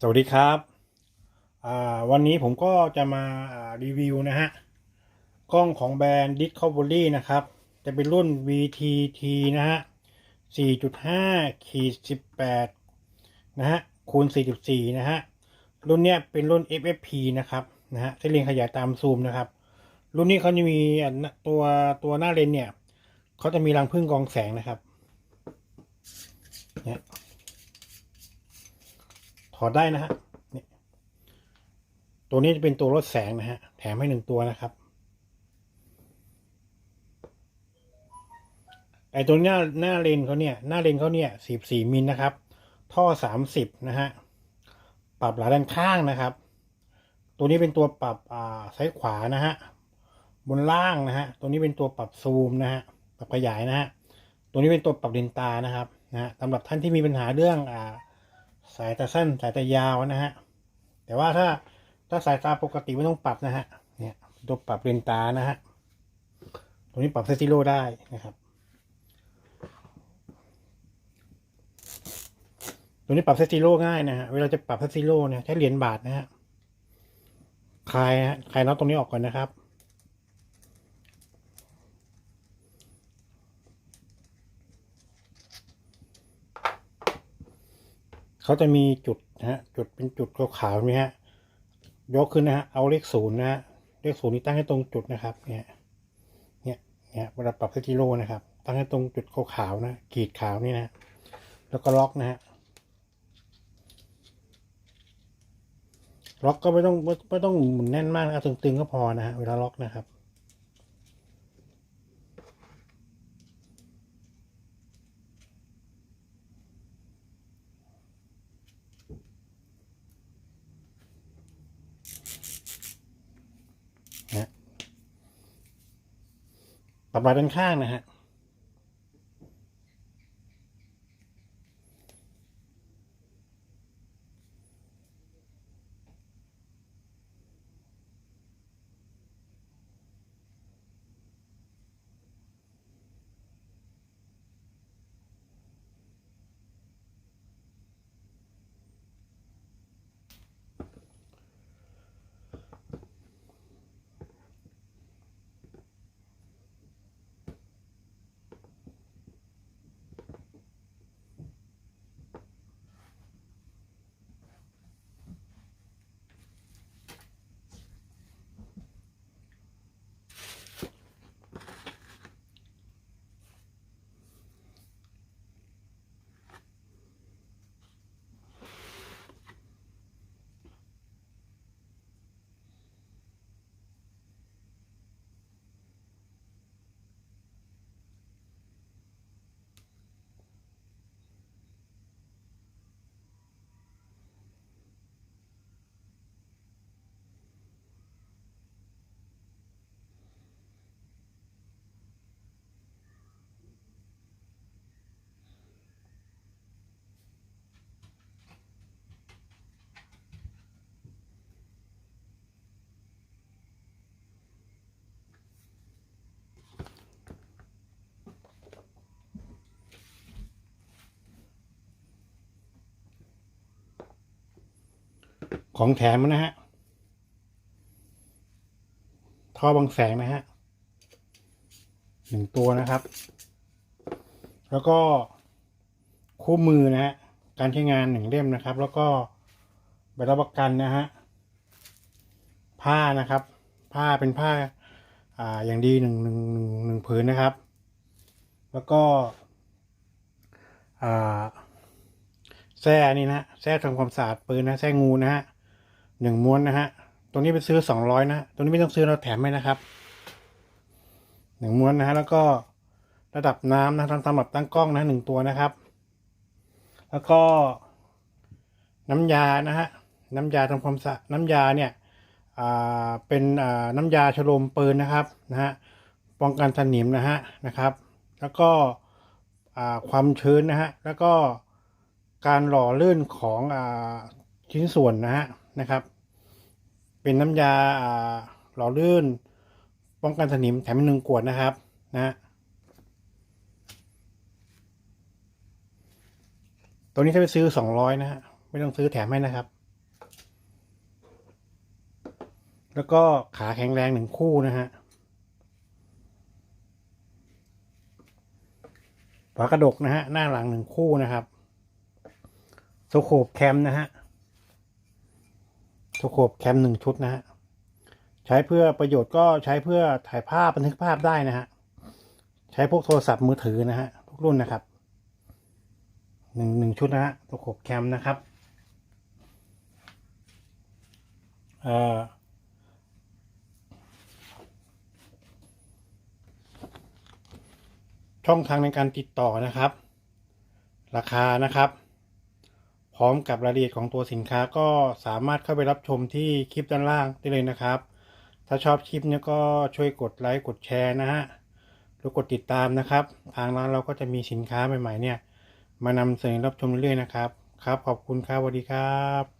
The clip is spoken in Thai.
สวัสดีครับวันนี้ผมก็จะมารีวิวนะฮะ กล้องของแบรนด์ Discovery นะครับ จะเป็นรุ่น VTT นะฮะ 4.5ขีด18 นะฮะ คูณ 4.4 นะฮะ รุ่นเนี้ยเป็นรุ่น FFP นะครับ นะฮะเส้นเรียงขยายตามซูมนะครับ รุ่นนี้เขาจะมีตัวตัวหน้าเลนเนี่ย เขาจะมีรังพึ่งกองแสงนะครับ เนี่ย ถอดได้นะฮะนี่ตัวนี้จะเป็นตัวลดแสงนะฮะ แถมให้หนึ่งตัวนะครับ ไอตัวหน้าหน้าเลนเขาเนี่ย หน้าเลนเขาเนี่ยสิบสี่มิลนะครับ ท่อสามสิบนะฮะ ปรับหลายด้านข้างนะครับ ตัวนี้เป็นตัวปรับอ่าซ้ายขวานะฮะ บนล่างนะฮะ ตัวนี้เป็นตัวปรับซูมนะฮะ ปรับขยายนะฮะ ตัวนี้เป็นตัวปรับเลนตานะครับ นะฮะสำหรับท่านที่มีปัญหาเรื่องอ่า สายตาสั้นสายตายาวนะฮะ แต่ว่าถ้าถ้าสายตาปกติไม่ต้องปรับนะฮะ เนี่ยตัวปรับเลนตานะฮะ ตรงนี้ปรับเซติโลได้นะครับตัวนี้ปรับเซติโลง่ายนะฮะ เวลาจะปรับเซติโลเนี่ยใช้เหรียญบาทนะฮะ คลายฮะคลายน็อตตรงนี้ออกก่อนนะครับ เขาจะมีจุดนะฮะจุดเป็นจุดขาวๆนี่ฮะยกขึ้นนะฮะเอาเลขศูนย์นะฮะเลขศูนย์นี้ตั้งให้ตรงจุดนะครับเนี่ยเนี่ยเนี่ยเวลาปรับเซติโลนะครับ ตั้งให้ตรงจุดขาวๆนะขีดขาวนี่นะแล้วก็ล็อกนะฮะล็อกก็ไม่ต้องไม่ต้องหมุนแน่นมากนะครับตึงๆก็พอนะฮะเวลาล็อกนะครับ ปรับลายด้านข้างนะฮะ ของแถมนะฮะ ท่อบังแสงนะฮะหนึ่งตัวนะครับ แล้วก็คู่มือนะฮะ การใช้งานหนึ่งเล่มนะครับ แล้วก็ใบรับประกันนะฮะ ผ้านะครับ ผ้าเป็นผ้าอ่าอย่างดีหนึ่งหนึ่งหนึ่งหนึ่งผืนนะครับ แล้วก็อ่าแส้นี่นะฮะแส้ทำความสะอาดปืนนะแส้งูนะฮะ หนึ่งม้วนนะฮะ ตรงนี้ไปซื้อสองร้อยนะ ตรงนี้ไม่ต้องซื้อเราแถมให้นะครับหนึ่งม้วนนะฮะ แล้วก็ระดับน้ำนะทำสำหรับตั้งกล้องนะหนึ่งตัวนะครับ แล้วก็น้ำยานะฮะ น้ำยาทำความสะน้ำยาเนี่ยเป็นน้ำยาฉโลมปืนนะครับนะฮะป้องกันสนิมนะฮะนะครับ แล้วก็ความชื้นนะฮะแล้วก็การหล่อลื่นของอชิ้นส่วนนะฮะ นะครับ เป็นน้ำยาหล่อลื่น ป้องกันสนิมแถมหนึ่งขวดนะครับนะตัวนี้ถ้าไปซื้อสองร้อยนะฮะไม่ต้องซื้อแถมให้นะครับ แล้วก็ขาแข็งแรงหนึ่งคู่นะฮะฝากระดกนะฮะหน้าหลังหนึ่งคู่นะครับโซโคบแคมนะฮะ สโคบแคมหนึ่งชุดนะฮะใช้เพื่อประโยชน์ก็ใช้เพื่อถ่ายภาพบันทึกภาพได้นะฮะใช้พวกโทรศัพท์มือถือนะฮะทุกรุ่นนะครับหนึ่งหนึ่งชุดนะฮะตัวขบแคมนะครับเอ่อช่องทางในการติดต่อนะครับ ราคานะครับ พร้อมกับรายละเอียดของตัวสินค้าก็สามารถเข้าไปรับชมที่คลิปด้านล่างได้เลยนะครับ ถ้าชอบคลิปเนี้ก็ช่วยกดไลค์กดแชร์นะฮะแล้วกดติดตามนะครับ ทางร้านเราก็จะมีสินค้าใหม่ๆเนี่ย มานำเสนอรับชมเรื่อยๆนะครับ ครับ ขอบคุณครับสวัสดีครับ